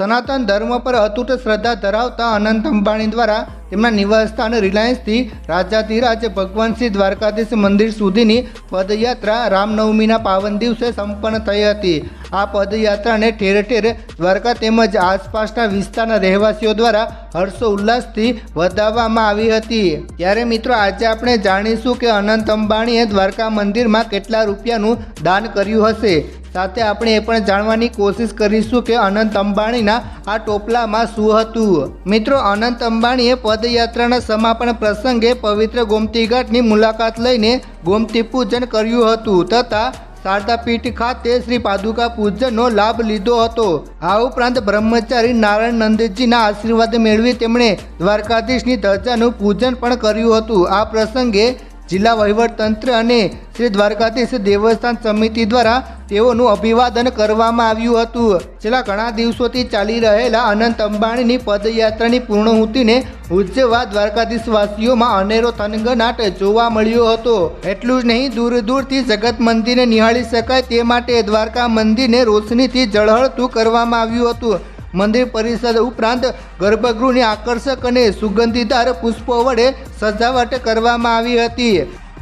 સનાતન ધર્મ પર અતૂટ શ્રદ્ધા ધરાવતા અનંત અંબાણી દ્વારા તેમના નિવાસસ્થાન રિલાયન્સથી રાજાધિરાજ ભગવાનસિંહ દ્વારકાધીશ મંદિર સુધીની પદયાત્રા રામનવમીના પાવન દિવસે સંપન્ન થઈ હતી. આ પદયાત્રાને ઠેર ઠેર દ્વારકા તેમજ આસપાસના વિસ્તારના રહેવાસીઓ દ્વારા હર્ષો ઉલ્લાસથી વધાવવામાં આવી હતી. ત્યારે મિત્રો, આજે આપણે જાણીશું કે અનંત અંબાણીએ દ્વારકા મંદિરમાં કેટલા રૂપિયાનું દાન કર્યું હશે. સાથે આપણે એ પણ જાણવાની કોશિશ કરીશું કે અનંત અંબાણીના આ ટોપલામાં શું હતું. મિત્રો, અનંત અંબાણીએ પદયાત્રાના સમાપન પ્રસંગે પવિત્ર ગોમતી ઘાટની મુલાકાત લઈને ગોમતી પૂજન કર્યું હતું તથા શારદાપીઠ ખાતે શ્રી પાદુકા પૂજનનો લાભ લીધો હતો. આ ઉપરાંત બ્રહ્મચારી નારાયણ નંદજીના આશીર્વાદ મેળવી તેમણે દ્વારકાધીશની ધજાનું પૂજન પણ કર્યું હતું. આ પ્રસંગે જિલ્લા વહીવટતંત્ર અને શ્રી દ્વારકાધીશ દેવસ્થાન સમિતિ દ્વારા તેઓનું અભિવાદન કરવામાં આવ્યું હતું. છેલ્લા ઘણા દિવસોથી ચાલી રહેલા અનંત અંબાણીની પદયાત્રાની પૂર્ણહૂતિને ઉજવવા દ્વારકાધીશવાસીઓમાં અનેરો થનગનાટ જોવા મળ્યો હતો. એટલું જ નહીં, દૂર દૂરથી જગત મંદિરને નિહાળી શકાય તે માટે દ્વારકા મંદિરને રોશનીથી ઝળહળતું કરવામાં આવ્યું હતું. મંદિર પરિસર ઉપરાંત ગર્ભગૃહની આકર્ષક અને સુગંધીદાર પુષ્પો વડે સજાવટ કરવામાં આવી હતી.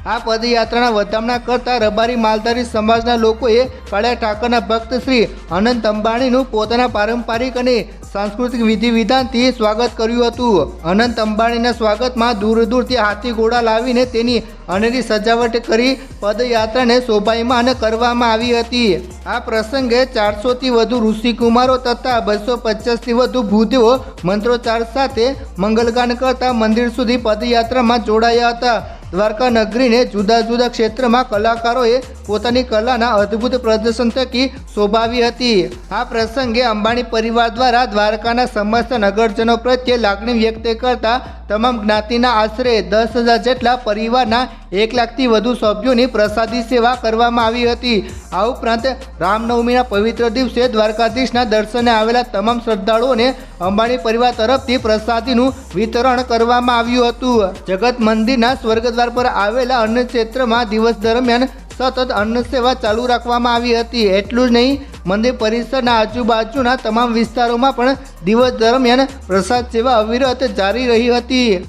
આ પદયાત્રાના વધામણા કરતા રબારી માલધારી સમાજના લોકોએ કાળિયા ઠાકરના ભક્ત શ્રી અનંત અંબાણીનું પોતાના પારંપરિક અને સાંસ્કૃતિક વિધિ વિધાનથી સ્વાગત કર્યું હતું. અનંત અંબાણીના સ્વાગતમાં દૂર દૂરથી હાથી ઘોડા લાવીને તેની અનેરી સજાવટ કરી પદયાત્રાને શોભાયમાન કરવામાં આવી હતી. આ પ્રસંગે ચારસોથી વધુ ઋષિકુમારો તથા બસો પચાસથી વધુ ભૂદેવો મંત્રોચ્ચાર સાથે મંગલગાન કરતા મંદિર સુધી પદયાત્રામાં જોડાયા હતા. દ્વારકા નગરીને જુદા જુદા ક્ષેત્રમાં કલાકારોએ પોતાની કલાના અદ્ભુત પ્રદર્શન થકી શોભાવી હતી. આ પ્રસંગે અંબાણી પરિવાર દ્વારા દ્વારકાના સમસ્ત નગરજનો પ્રત્યે લાગણી વ્યક્ત કરતા તમામ જ્ઞાતિના આશરે દસ હજાર જેટલા પરિવારના એક લાખથી વધુ સભ્યોની પ્રસાદી સેવા કરવામાં આવી હતી. આ ઉપરાંત રામનવમીના પવિત્ર દિવસે દ્વારકાધીશના દર્શને આવેલા તમામ શ્રદ્ધાળુઓને અંબાણી પરિવાર તરફથી પ્રસાદીનું વિતરણ કરવામાં આવ્યું હતું. જગત મંદિરના સ્વર્ગદ્વાર પર આવેલા અન્ન ક્ષેત્રમાં દિવસ દરમિયાન સતત અન્ન સેવા ચાલુ રાખવામાં આવી હતી. એટલું જ નહીં મંદિર પરિસરના આજુબાજુના તમામ વિસ્તારોમાં પણ દિવસ દરમિયાન પ્રસાદ સેવા અવિરત જારી રહી હતી.